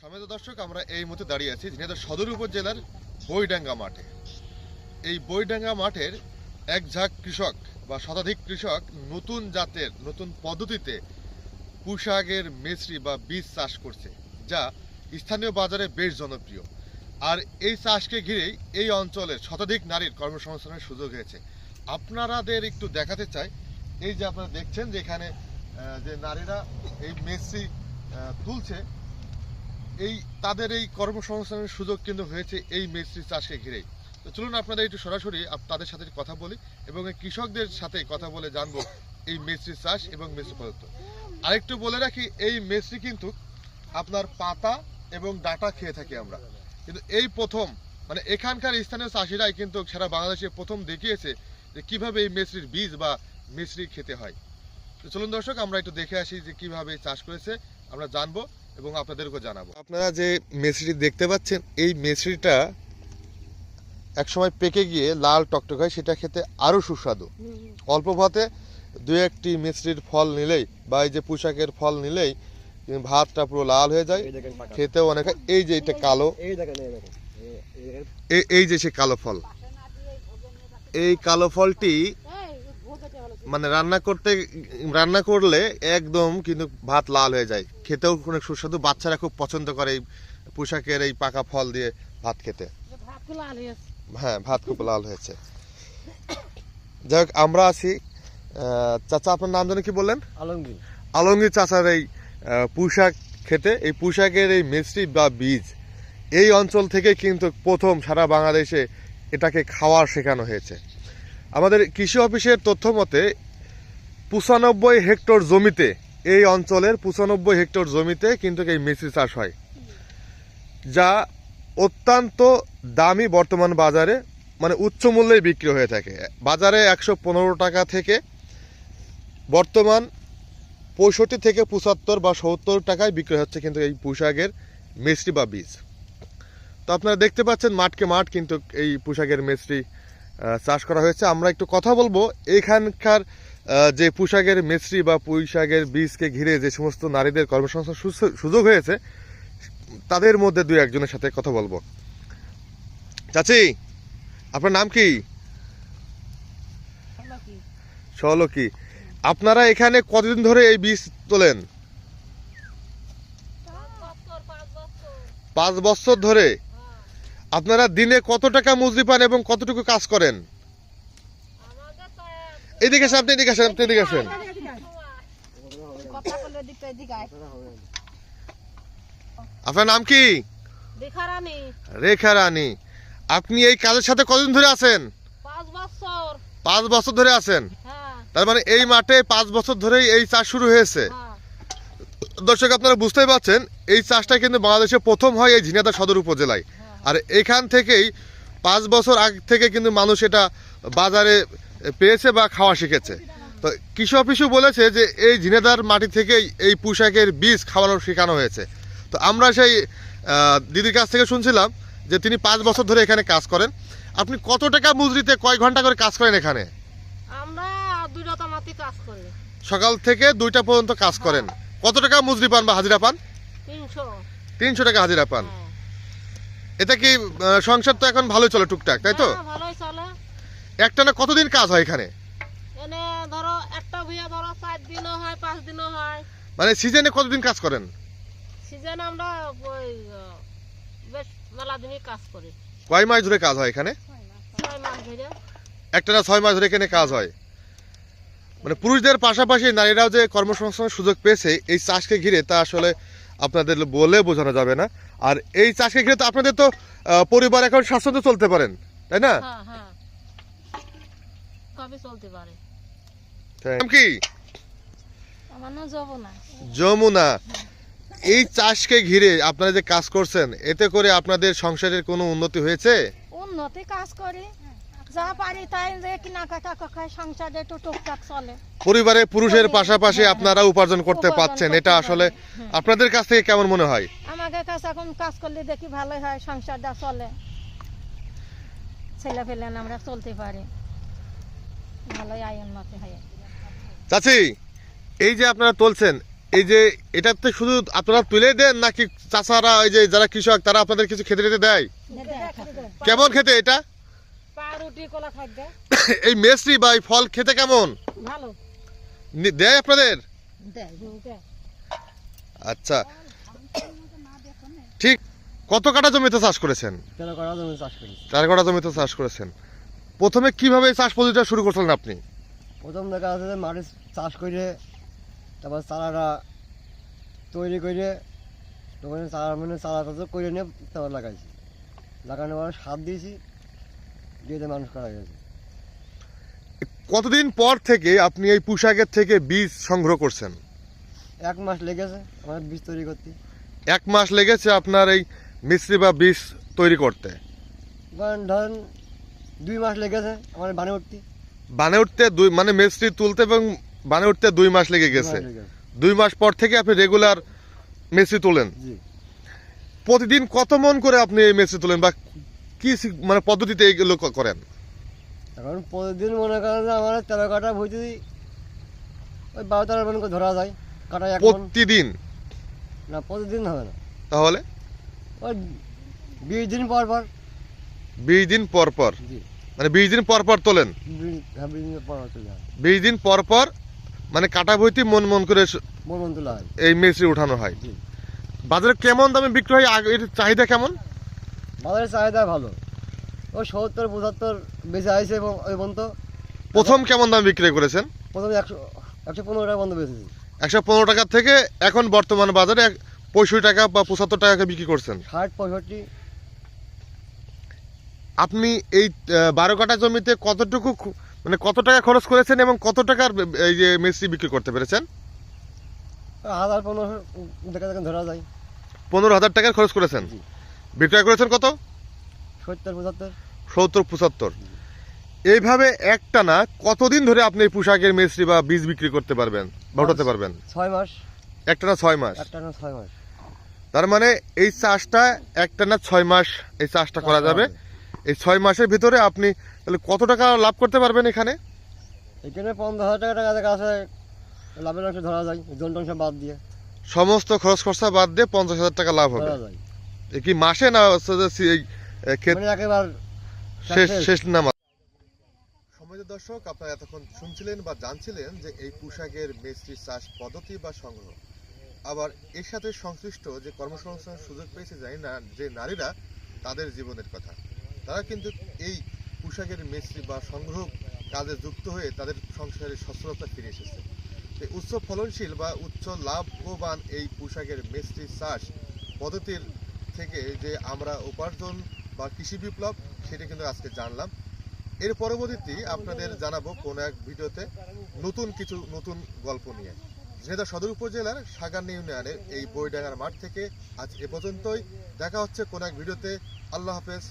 সমেত দর্শক আমরা এই মুহূর্তে দাঁড়িয়ে আছি ঝিনাইদহ সদর উপজেলার বইডাঙ্গা মাঠে। এই বইডাঙ্গা মাঠের এক ঝাঁক কৃষক বা শতাধিক কৃষক নতুন জাতের নতুন পদ্ধতিতে পুশাকের মেসরি বা বীজ চাষ করছে যা স্থানীয় বাজারে বেশ জনপ্রিয়। আর এই চাষকে ঘিরেই এই অঞ্চলের শতাধিক নারীর কর্মসংস্থানের সুযোগ হয়েছে। আপনারাদের একটু দেখাতে চাই এই যে আপনারা দেখছেন যে এখানে যে নারীরা এই আহ, তুলছে এই, তাদের এই কর্মসংস্থানের সুযোগ কিন্তু হয়েছে এই মেসরি চাষকে ঘিরেই তো চলুন আপনাদের একটু সরাসরি তাদের সাথে কথা বলি এবং কৃষকদের সাথে কথা বলে জানব এই মেসরি চাষ এবং মেসরি পদার্থ আরেকটু বলে রাখি, এই মেসরি কিন্তু আপনার পাতা এবং ডাটা খেয়ে থাকি আমরা। কিন্তু এই প্রথম মানে এখানকার স্থানীয় চাষিরাই কিন্তু সারা বাংলাদেশে প্রথম দেখিয়েছে যে কীভাবে এই মেসরির বীজ বা মেসরি খেতে হয়। তো চলুন দর্শক, আমরা একটু দেখে আসি যে কীভাবে চাষ করেছে, আমরা জানব। এবং আপনাদেরকে জানাব। আপনারা যে মেসরি দেখতে পাচ্ছেন এই মেসরিটা একসময় পেকে গিয়ে লাল টকটক হয় সেটা খেতে আরও সুস্বাদু। অল্প ভাতে দু একটি মিশ্রির ফল নিলেই বা এই যে পোশাকের ফল নিলেই ভাতটা পুরো লাল হয়ে যায়। খেতেও অনেক এই যে এটা কালো। এই যে সে কালো ফল। এই কালো ফলটি মানে রান্না করতে রান্না করলে একদম কিন্তু ভাত লাল হয়ে যায়। খেতেও অনেক সুস্বাদু। বাচ্চারা খুব পছন্দ করে এই পোশাকের এই পাকা ফল দিয়ে ভাত খেতে। হ্যাঁ ভাত খুব লাল হয়েছে। যাই হোক আমরা আছি চাচা আপনার নাম জানি কি বললেন? আলমগীর। আলমগীর চাচার এই পুঁশাক খেতে। এই পুঁশাকের এই মিষ্টি বা বীজ এই অঞ্চল থেকে কিন্তু প্রথম সারা বাংলাদেশে এটাকে খাওয়ার শেখানো হয়েছে। আমাদের কৃষি অফিসের তথ্য মতে পঁচানব্বই হেক্টর জমিতে এই অঞ্চলের পঁচানব্বই হেক্টর জমিতে কিন্তু এই মিষ্টি চাষ হয় যা অত্যন্ত দামি বর্তমান বাজারে মানে উচ্চ মূল্যে বিক্রি হয়ে থাকে। বাজারে একশো পনেরো টাকা থেকে বর্তমান পঁয়ষট্টি থেকে পঁচাত্তর বা সত্তর টাকায় বিক্রি হচ্ছে কিন্তু এই পোশাকের মিষ্টি বা বীজ। তো আপনারা দেখতে পাচ্ছেন মাঠকে মাঠ কিন্তু এই পোশাকের আহ, চাষ করা হয়েছে। আমরা একটু কথা বলব। এখানকার যে পোশাকের মিষ্টি বা পুঁইশাকের বীজকে ঘিরে যে সমস্ত নারীদের কর্মসংস্থান সুযোগ হয়েছে তাদের মধ্যে দুই একজনের সাথে কথা বলব। চাচি আপনার নাম কি? সহলো কি আপনারা এখানে কতদিন ধরে এই বীজ তোলেন? পাঁচ বছর ধরে? আপনারা দিনে কত টাকা মজুরি পান এবং কতটুকু কাজ করেন? এদিকে আসেন আপনি এদিকে আসেন আপনি এদিকে আসেন। আপনার নাম কি? রেখা রানী আপনি এই কাজের সাথে কতদিন ধরে আছেন? পাঁচ বছর ধরে আছেন? হ্যাঁ। তার মানে এই মাঠে পাঁচ বছর ধরেই এই চাষ শুরু হয়েছে। হ্যাঁ। দর্শক আপনারা বুঝতেই পারছেন এই চাষটা কিন্তু বাংলাদেশে প্রথম হয় এই ঝিনাইদহ সদর উপজেলায়। আর এখান থেকেই পাঁচ বছর আগ থেকে কিন্তু মানুষ এটা বাজারে পেয়েছে বা খাওয়া শিখেছে। তো কৃষি অফিসও বলেছে যে এই ঝিনেদার মাটি থেকেই এই পোশাকের বীজ খাওয়ানো শেখানো হয়েছে। তো আমরা সেই দিদির কাছ থেকে শুনছিলাম যে তিনি পাঁচ বছর ধরে এখানে কাজ করেন। আপনি কত টাকা মজুরিতে কয় ঘণ্টা করে কাজ করেন এখানে? আমরা দুইটা কাজ করি। সকাল থেকে দুইটা পর্যন্ত কাজ করেন। কত টাকা মজুরি পান বা হাজিরা পান? তিনশো। তিনশো টাকা হাজিরা পান। হ্যাঁ। এটা কি সংসার তো এখন ভালোই চলে টুকটাক তাই তো? হ্যাঁ, ভালোই চলে। একটানা কতদিন কাজ হয় এখানে? এনে ধরো একটা ভুইয়া ধরো চার দিনও হয় পাঁচ দিনও হয়। মানে সিজনে কতদিন কাজ করেন? সিজন আমরা ওই বেশ মেলা দিনই কাজ করি। কয় মাস ধরে কাজ হয় এখানে? ধরে। একটানা ছয় মাস ধরে এখানে কাজ হয়। মানে পুরুষদের পাশাপাশি নারীরাও যে কর্মসংস্থানের সুযোগ পেয়েছে এই চাষকে ঘিরে তা আসলে আপনাদের বলে বোঝানো যাবে না। আর এই চাষকে ঘিরে তো আপনাদের তো পরিবার এখন স্বাচ্ছন্দ্য চলতে পারেন তাই না? হ্যাঁ হ্যাঁ। কি? যমুনা। এই চাষকে ঘিরে আপনারা যে কাজ করছেন এতে করে আপনাদের সংসারের কোনো উন্নতি হয়েছে? উন্নতি কাজ করি। যা পারি তাই যে কিনা খায় সংসারে একটু টুকটাক চলে। পরিবারে পুরুষের পাশাপাশি হ্যাঁ, আপনারা উপার্জন করতে পাচ্ছেন। এটা আসলে আপনাদের কাছ থেকে কেমন মনে হয়? আমাদের কাছে এখন কাজ করলে দেখি ভালোই হয় সংসারটা চলে। ছেলে ফেলে আমরা চলতে পারি। ভালোই আয় উন্নতি হয়। চাচি এই যে আপনারা তুলছেন এই যে এটাতে শুধু আপনারা তুলে দেন নাকি চাষারা ওই যে যারা কৃষক তারা আপনাদের কিছু খেতে টেতে দেয়? কেমন খেতে এটা? এই মেসরি বা এই ফল খেতে কেমন? ভালো। দেয় আপনাদের? আচ্ছা ঠিক? কত কাটা জমিতে চাষ করেছেন? তেরো করা জমি চাষ চার কাটা জমিতে চাষ করেছেন। প্রথমে কীভাবে এই চাষ পদ্ধতিটা শুরু করছিলেন আপনি? প্রথম দেখা যাচ্ছে যে মাটি চাষ করে তারপর চারাটা তৈরি করে তখন চারা মানে চারা টাচা করে নিয়ে তারপর লাগাইছি। লাগানোর পরে সার দিয়েছি দিয়ে দিয়ে মানুষ করা গেছে। কতদিন পর থেকে আপনি এই পোশাকের থেকে বীজ সংগ্রহ করছেন? এক মাস লেগেছে আমার বীজ তৈরি করতে। এক মাস লেগেছে আপনার এই মিশ্রি বা বীজ তৈরি করতে। ধরেন দুই মাস লেগেছে আমার বানে উঠতে। বানে উঠতে দুই মানে মিস্ত্রি তুলতে এবং বানে উঠতে দুই মাস লেগে গেছে। দুই মাস পর থেকে আপনি রেগুলার মিস্ত্রি তোলেন। প্রতিদিন কত মন করে আপনি এই মিস্ত্রি তোলেন বা কি মানে পদ্ধতিতে এইগুলো ক- করেন? এখন প্রতিদিন মনে করেন আমার তেরো কাটা যদি ওই বারো তেরো মন করে ধরা যায়। মন। প্রতিদিন? না প্রতিদিন হবে না। তাহলে? ওই বিশ দিন পর পর। বিশ দিন পর পর? জি। মানে বিশ দিন পর পর তোলেন? বিশ- হ্যাঁ দিন পর পর মানে কাটা বইতে মন মন করে মন মন হয়। এই মিস্ত্রি উঠানো হয়। জি। বাজারে কেমন দামে বিক্রি হয়? আগে এর চাহিদা কেমন? বাজারের চাহিদা ভালো। ওই সত্তর পঁচাত্তর বেশি আইছে এবং ওই পর্যন্ত। প্রথম কেমন দামে বিক্রি করেছেন? প্রথম একশো একশো পনেরো টাকা বন্ধ বেশি একশো পনেরো টাকা থেকে এখন বর্তমান বাজারে পঁয়ষট্টি টাকা বা পঁচাত্তর টাকা বিক্রি করছেন। ষাট পঁয়ষট্টি। আপনি এই বারো কাটা জমিতে কতটুকু মানে কত টাকা খরচ করেছেন এবং কত টাকার এই যে মিস্ত্রি বিক্রি করতে পেরেছেন? হাজার পনেরো দেখা দেখেন ধরা যায়। পনেরো হাজার টাকার খরচ করেছেন। বিক্রয় করেছেন কত? সত্তর পঁচাত্তর। সত্তর পঁচাত্তর। এইভাবে একটানা কতদিন ধরে আপনি এই পোশাকের মিস্ত্রি বা বীজ বিক্রি করতে পারবেন? উঠাতে পারবেন? ছয় মাস। একটানা ছয় মাস? একটা না ছয় মাস। তার মানে এই চাষটা একটানা ছয় মাস এই চাষটা করা যাবে? এই ছয় মাসের ভিতরে আপনি তাহলে কত টাকা লাভ করতে পারবেন এখানে? এখানে পনেরো হাজার টাকা টাকা আছে লাভের অংশ ধরা যায় জন টংশ বাদ দিয়ে। সমস্ত খরচ খরচা বাদ দিয়ে পঞ্চাশ হাজার টাকা লাভ হবে। কি মাসে না ক্ষেত মানে শেষ শেষ। শেষ সময় দর্শক, আপনারা এতক্ষণ শুনছিলেন বা জানছিলেন যে এই পোশাকের মেস্ত্রি চাষ পদ্ধতি বা সংগ্রহ। আবার এর সাথে সংশ্লিষ্ট যে কর্মসংস্থানের সুযোগ পেয়েছে জানি না, যে নারীরা, তাদের জীবনের কথা। তারা কিন্তু এই পোশাকের মেস্ত্রি বা সংগ্রহ কাজে যুক্ত হয়ে তাদের সংসারে সচ্ছলতা ফিরে এসেছে। উচ্চ ফলনশীল বা উচ্চ লাভবান এই পোশাকের মেস্ত্রি চাষ পদ্ধতির থেকে যে আমরা উপার্জন বা কৃষি বিপ্লব, সেটা কিন্তু আজকে জানলাম। এর পরবর্তীতে আপনাদের জানাব কোন এক ভিডিওতে নতুন কিছু, নতুন গল্প নিয়ে। ঝিনাইদহ সদর উপজেলার সাগান্নি ইউনিয়নের এই বইডাঙ্গার মাঠ থেকে আজ এ পর্যন্তই। দেখা হচ্ছে কোন এক ভিডিওতে। আল্লাহ হাফেজ।